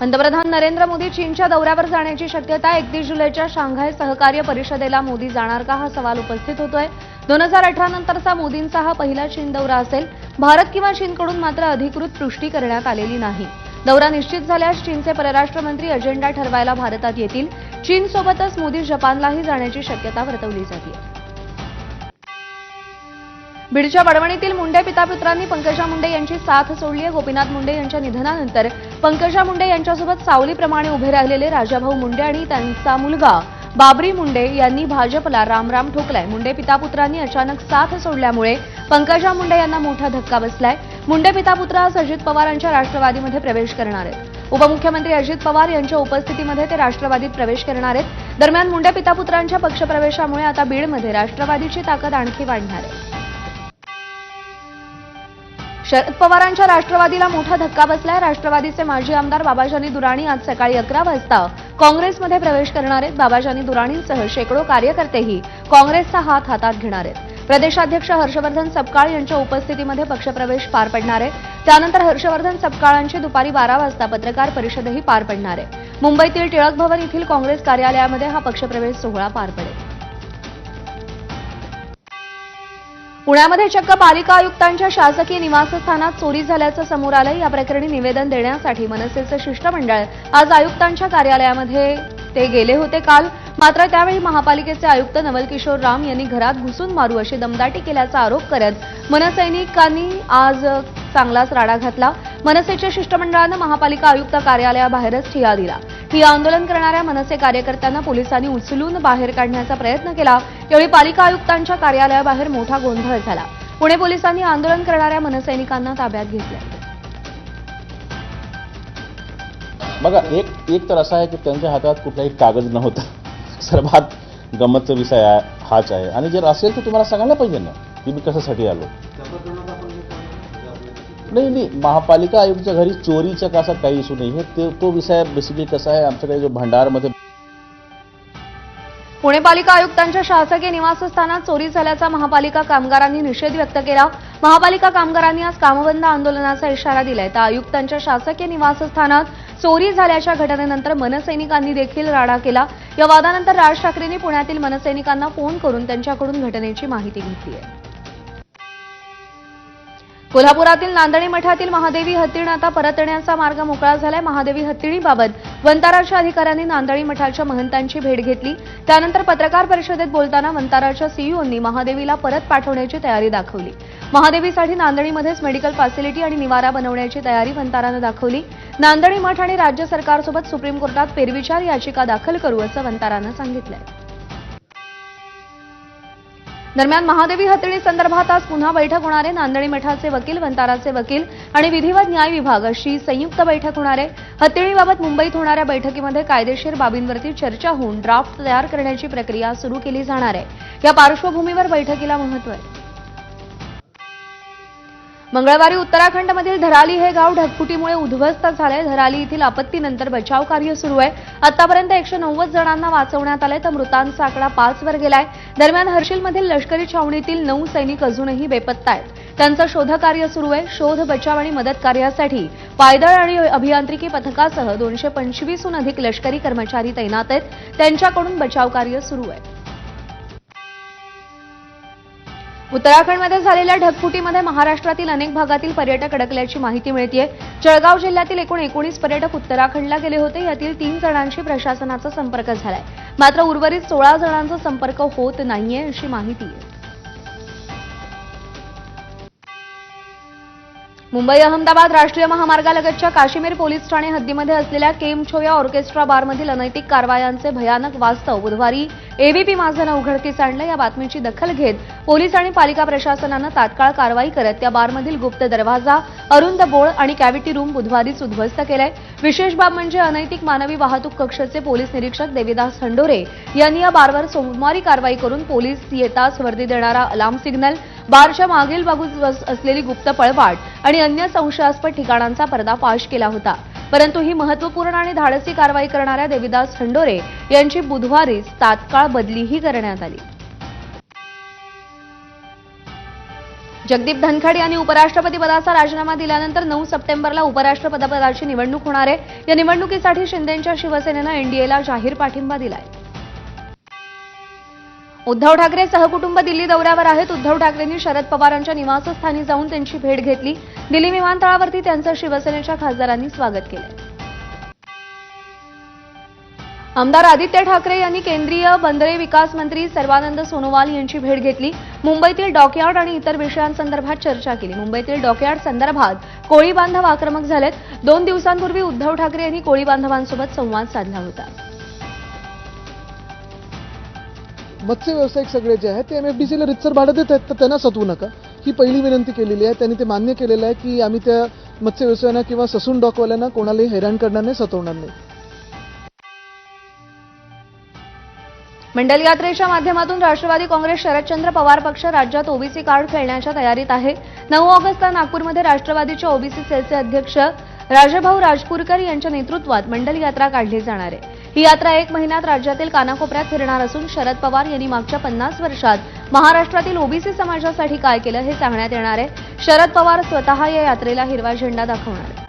पंतप्रधान नरेंद्र मोदी चीनच्या दौऱ्यावर जाण्याची शक्यता एकतीस जुलैच्या शांघाय सहकार्य परिषदेला मोदी जाणार का हा सवाल उपस्थित होतोय. दोन हजार अठरा नंतरचा मोदींचा हा पहिला चीन दौरा असेल भारत किंवा चीनकडून मात्र अधिकृत पुष्टी करण्यात आलेली नाही. दौरा निश्चित झाल्यास चीनचे परराष्ट्र मंत्री अजेंडा ठरवायला भारतात येतील. चीनसोबतच मोदी जपानलाही जाण्याची शक्यता वर्तवली जाते. बीडच्या वडवणीतील मुंडे पितापुत्रांनी पंकजा मुंडे यांची साथ सोडली आहे. गोपीनाथ मुंडे यांच्या निधनानंतर पंकजा मुंडे यांच्यासोबत सावलीप्रमाणे उभे राहिलेले राजाभाऊ मुंडे आणि त्यांचा मुलगा बाबरी मुंडे यांनी भाजपला रामराम ठोकलाय. मुंडे पितापुत्रांनी अचानक साथ सोडल्यामुळे पंकजा मुंडे यांना मोठा धक्का बसलाय. मुंडे पितापुत्र आज अजित पवारांच्या राष्ट्रवादीमध्ये प्रवेश करणार आहेत. उपमुख्यमंत्री अजित पवार यांच्या उपस्थितीमध्ये ते राष्ट्रवादीत प्रवेश करणार आहेत. दरम्यान मुंडे पितापुत्रांच्या पक्षप्रवेशामुळे आता बीडमध्ये राष्ट्रवादीची ताकद आणखी वाढणार आहे. शरद पवारांच्या राष्ट्रवादीला मोठा धक्का बसलाय. राष्ट्रवादीचे माजी आमदार बाबाजानी दुराणी आज सकाळी अकरा वाजता. काँग्रेसमध्ये प्रवेश करणार आहेत बाबाजानी दुराणींसह शेकडो कार्यकर्तेही. काँग्रेसचा हात हातात घेणार आहेत. प्रदेशाध्यक्ष हर्षवर्धन सपकाळ यांच्या उपस्थितीमध्ये पक्षप्रवेश पार पडणार आहे. त्यानंतर हर्षवर्धन सपकाळांची दुपारी बारा वाजता पत्रकार परिषदही पार पडणार आहे. मुंबईतील टिळक भवन येथील काँग्रेस कार्यालयामध्ये हा पक्षप्रवेश सोहळा पार पडेल. पुण्यामध्ये चक्क पालिका आयुक्तांच्या शासकीय निवासस्थानात चोरी झाल्याचं समोर आलं या प्रकरणी निवेदन देण्यासाठी मनसेचं शिष्टमंडळ आज आयुक्तांच्या कार्यालयामध्ये ते गेले होते काल. मात्र त्यावेळी महापालिकेचे आयुक्त नवल किशोर राम यांनी घरात घुसून मारू अशी दमदाटी केल्याचा आरोप करत मनसैनिकांनी आज चांगलाच राडा घातला. मनसेच्या शिष्टमंडळानं महापालिका आयुक्त कार्यालयाबाहेरच ठिया दिला. ही आंदोलन करणाऱ्या मनसे कार्यकर्त्यांना पोलिसांनी उचलून बाहेर काढण्याचा प्रयत्न केला. यावेळी पालिका आयुक्तांच्या कार्यालयाबाहेर मोठा गोंधळ झाला. पुणे पोलिसांनी आंदोलन करणाऱ्या मनसैनिकांना ताब्यात घेतलं बघा एक एक तर असा आहे की त्यांच्या हातात कुठलाही कागद नव्हता. सर्वात गमतचा विषय हाच आहे. आणि जर असेल तर तुम्हाला सांगायला पाहिजे ना की मी कशासाठी आलो? नाही नाही महापालिका आयुक्तच्या घरी चोरीचा कसा काही इशू नाही. आहे ते तो विषय बेसिकली कसा आहे आमच्याकडे जो भंडारमध्ये पुणे पालिका आयुक्तांच्या शासकीय निवासस्थानात चोरी झाल्याचा महापालिका कामगारांनी निषेध व्यक्त केला. महापालिका कामगारांनी आज कामबंद आंदोलनाचा इशारा दिलाय. तर आयुक्तांच्या शासकीय निवासस्थानात चोरी झाल्याच्या घटनेनंतर मनसैनिकांनी देखील राडा केला. या वादानंतर राज ठाकरेंनी पुण्यातील मनसैनिकांना फोन करून त्यांच्याकडून घटनेची माहिती घेतली आहे. कोल्हापुरातील नांदणी मठातील महादेवी हत्तीण आता परतण्याचा मार्ग मोकळा झालाय. महादेवी हत्तीणीबाबत वंताराच्या अधिकाऱ्यांनी नांदणी मठाच्या महंतांची भेट घेतली. त्यानंतर पत्रकार परिषदेत बोलताना वंताराच्या सीईओंनी महादेवीला परत पाठवण्याची तयारी दाखवली. महादेवीसाठी नांदणीमध्येच मेडिकल फॅसिलिटी आणि निवारा बनवण्याची तयारी वंतारानं दाखवली. नांदणी मठ आणि राज्य सरकारसोबत सुप्रीम कोर्टात फेरविचार याचिका दाखल करू असं वंतारानं सांगितलंय. दरम्यान महादेवी हत्तीणी संदर्भात आज पुन्हा बैठक होणार आहे. नांदणी मठाचे वकील वंताराचे वकील आणि विधिवत न्याय विभाग अशी संयुक्त बैठक होणार आहे. हत्तीणीबाबत मुंबईत होणाऱ्या बैठकीमध्ये कायदेशीर बाबींवरती चर्चा होऊन ड्राफ्ट तयार करण्याची प्रक्रिया सुरू केली जाणार आहे. या पार्श्वभूमीवर बैठकीला महत्त्व आहे. मंगळवारी उत्तराखंडमधील धराली हे गाव ढगफुटीमुळे उद्ध्वस्त झाले धराली येथील आपत्तीनंतर बचाव कार्य सुरू आहे. आतापर्यंत एकशे नव्वद जणांना वाचवण्यात आले तर मृतांचा आकडा पाच वर गेलाय. दरम्यान हर्षिलमधील लष्करी छावणीतील नऊ सैनिक अजूनही बेपत्ता आहेत. त्यांचं शोधकार्य सुरू आहे. शोध बचाव आणि मदत कार्यासाठी पायदळ आणि अभियांत्रिकी पथकासह दोनशे पंचवीसहून अधिक लष्करी कर्मचारी तैनात आहेत. त्यांच्याकडून बचाव कार्य सुरू आहे. उत्तराखंडमध्ये झालेल्या ढगफुटीमध्ये महाराष्ट्रातील अनेक भागातील पर्यटक अडकल्याची माहिती मिळतीये. जळगाव जिल्ह्यातील एकूण एकोणीस पर्यटक उत्तराखंडला गेले होते. यातील तीन जणांशी प्रशासनाचा संपर्क झालाय. मात्र उर्वरित सोळा जणांचा संपर्क होत नाहीये अशी माहिती मुंबई अहमदाबाद राष्ट्रीय महामार्गालगतच्या काश्मीर पोलीस ठाणे हद्दीमध्ये असलेल्या केम छोया ऑर्केस्ट्रा बारमधील अनैतिक कारवायांचे भयानक वास्तव बुधवारी एबीपी माझं उघडकीस आणलं. या बातमीची दखल घेत पोलीस आणि पालिका प्रशासनानं तात्काळ कारवाई करत त्या बारमधील गुप्त दरवाजा अरुंद बोळ आणि कॅव्हिटी रूम बुधवारीच उद्ध्वस्त केलाय. विशेष बाब म्हणजे अनैतिक मानवी वाहतूक कक्षाचे पोलीस निरीक्षक देविदास हंडोरे यांनी या बारवर सोमवारी कारवाई करून पोलीस येताच वर्दी देणारा अलार्म सिग्नल बारच्या मागील बाजूस असलेली गुप्त पळवाट आणि अन्य संशयास्पद ठिकाणांचा पर्दाफाश केला होता. परंतु ही महत्त्वपूर्ण आणि धाडसी कारवाई करणाऱ्या देविदास खंडोरे यांची बुधवारीच तात्काळ बदलीही करण्यात आली. जगदीप धनखड यांनी उपराष्ट्रपती पदाचा राजीनामा दिल्यानंतर नऊ सप्टेंबरला उपराष्ट्रपतीपदाची निवडणूक होणार आहे. या निवडणुकीसाठी शिंदेच्या शिवसेनेनं एनडीएला जाहीर पाठिंबा दिलाय. उद्धव ठाकरे सहकुटुंब दिल्ली दौऱ्यावर आहेत. उद्धव ठाकरेंनी शरद पवारांच्या निवासस्थानी जाऊन त्यांची भेट घेतली. दिल्ली विमानतळावरती त्यांचं शिवसेनेच्या खासदारांनी स्वागत केलं. आमदार आदित्य ठाकरे यांनी केंद्रीय बंदरे विकास मंत्री सर्वानंद सोनोवाल यांची भेट घेतली. मुंबईतील डॉकयार्ड आणि इतर विषयांसंदर्भात चर्चा केली. मुंबईतील डॉकयार्ड संदर्भात कोळी बांधव आक्रमक झालेत. दोन दिवसांपूर्वी उद्धव ठाकरे यांनी कोळी बांधवांसोबत संवाद साधला होता. मत्स्य व्यावसायिक सगळे जे आहेत ते एम एफ डी सीला रितसर भाडं देत आहेत तर त्यांना सतवू नका. ही पहिली विनंती केलेली आहे त्यांनी ते मान्य केलेलं आहे की आम्ही त्या मत्स्य व्यवसायांना किंवा ससून डॉकवाल्यांना कोणालाही हैराण करणार नाही सतवणार नाही. मंडल यात्रेच्या माध्यमातून राष्ट्रवादी काँग्रेस शरदचंद्र पवार पक्ष राज्यात ओबीसी कार्ड खेळण्याच्या तयारीत आहे. नऊ ऑगस्टला नागपूरमध्ये राष्ट्रवादीच्या ओबीसी सेलचे अध्यक्ष राजभाऊ राजपूरकर यांच्या नेतृत्वात मंडल यात्रा काढली जाणार आहे. ही यात्रा एक महिन्यात राज्यातील कानाकोपऱ्यात फिरणार असून शरद पवार यांनी मागच्या पन्नास वर्षात महाराष्ट्रातील ओबीसी समाजासाठी काय केलं हे सांगण्यात येणार आहे. शरद पवार स्वतः या यात्रेला हिरवा झेंडा दाखवणार आहेत.